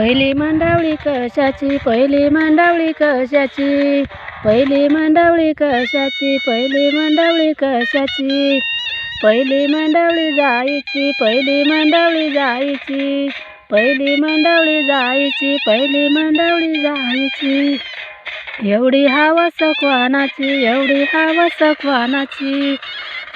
पहिली मांडावळी कशाची? पहिली मांडावळी कशाची? पहिली मांडावळी कशाची? पहिली मांडावळी कशाची? पहिली मांडावळी जायची पहिली मांडावळी जायची. पहिली मांडावळी जायची पहिली मांडावळी जायची. एवढी हवा सखवानाची एवढी हवा सखवानाची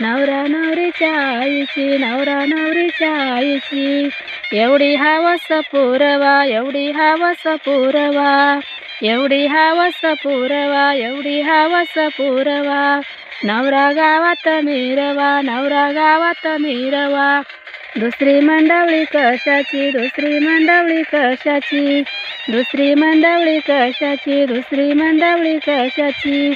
नवरा नवरीच्या आईची नवरा नवरीच्या आईची. एवढी हवस पुरवा एवढी हवस पुरवा. एवढी हवस पुरवा एवढी हवस पुरवा. नवरा गावात मिरवा नवरा गावात मिरवा. दुसरी मंडवळी कशाची दुसरी मंडवळी कशाची? दुसरी मंडवळी कशाची दुसरी मंडवळी कशाची?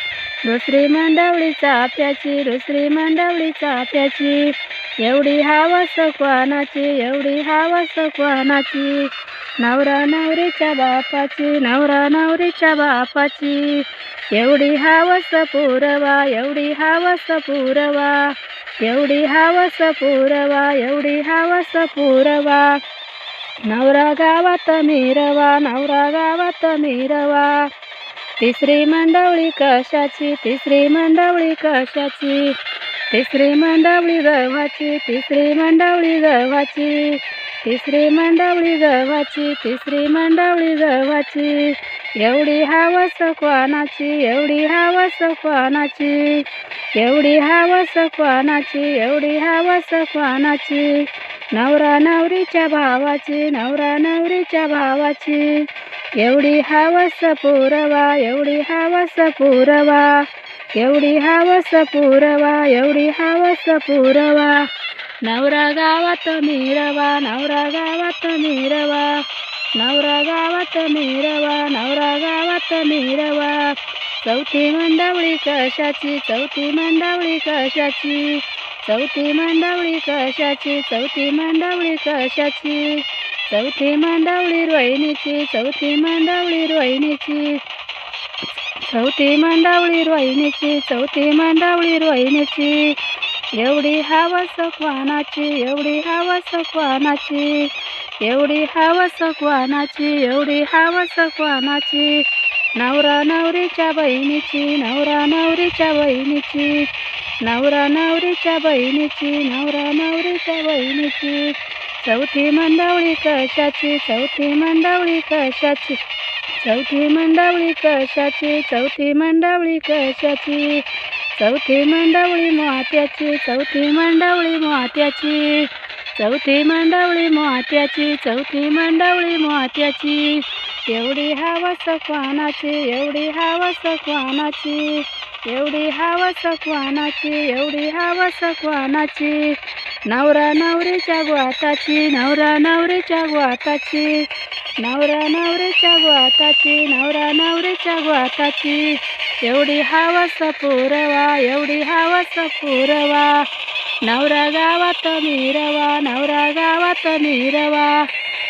दुसरी मंडवळी चाफ्याची दुसरी मंडवळी चाफ्याची. एवढी हवस कोणाची एवढी हवस कोणाची? नवरा नवरीच्या बापाची नवरा नवरीच्या बापाची. एवढी हवस पुरवा एवढी हवस पुरवा. एवढी हवस पुरवा एवढी हवस पुरवा. नवरा गावात मिरवा नवरा गावात मिरवा. तिसरी मांडावळी कशाची? तिसरी मांडावळी कशाची? तिसरी मांडावळी गव्हाची? तिसरी मांडावळी गव्हाची? तिसरी मांडावळी गव्हाची? तिसरी मांडावळी गव्हाची? एवढी हवस कोणाची? एवढी हवस कोणाची? एवढी हवस कोणाची? एवढी हवस कोणाची? नवरा नवरीच्या भावाची नवरा नवरीच्या भावाची. एवढी हवस पुरवा एवढी हवस पुरवा. एवढी हवस पुरवा एवढी हवस पुरवा. नवरा गावात मिरवा नवरा गावात मिरवा. नवरा गावात मिरवा नवरा गावात मिरवा. चौथी मंडावळी कशाची चौथी मंडावळी कशाची? चौथी मंडावळी कशाची चौथी मंडावळी कशाची? चौथी मांडावळी रोहिणीची चौथी मांडावळी रोहिणीची. चौथी मांडावळी रोहिणीची चौथी मांडावळी रोहिणीची. एवढी हवस क्वानाची एवढी हवस क्वानाची एवढी हवस क्वानाची एवढी हवस क्वानाची नवरा नवरीच्या बहिणीची नवरा नवरीच्या बहिणीची. नवरा नवरीच्या बहिणीची नवरा नवरीच्या बहिणीची. चौथी मंडवळी कशाची? चौथी मंडवळी कशाची? चौथी मंडवळी कशाची? चौथी मंडवळी कशाची? चौथी मंडवळी मोत्याची चौथी मंडवळी मोत्याची चौथी मंडवळी मोत्याची चौथी मंडवळी मोत्याची एवढी हवस सकवानाची एवढी हवस सकवानाची एवढी हवस सकवानाची एवढी हवस क्वानाची नवरा नवरीच्या ग्वाताची नवरा नवरीच्या ग्वाताची. नवरा नवरीच्या ग्वाताची नवरा नवरीच्या ग्वाताची. एवढी हवस पुरवा एवढी हवस पुरवा. नवरा गावात मिरवा नवरा गावात मिरवा.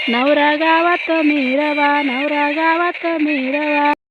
नवरा गावात मिरवा नवरा गावात मिरवा.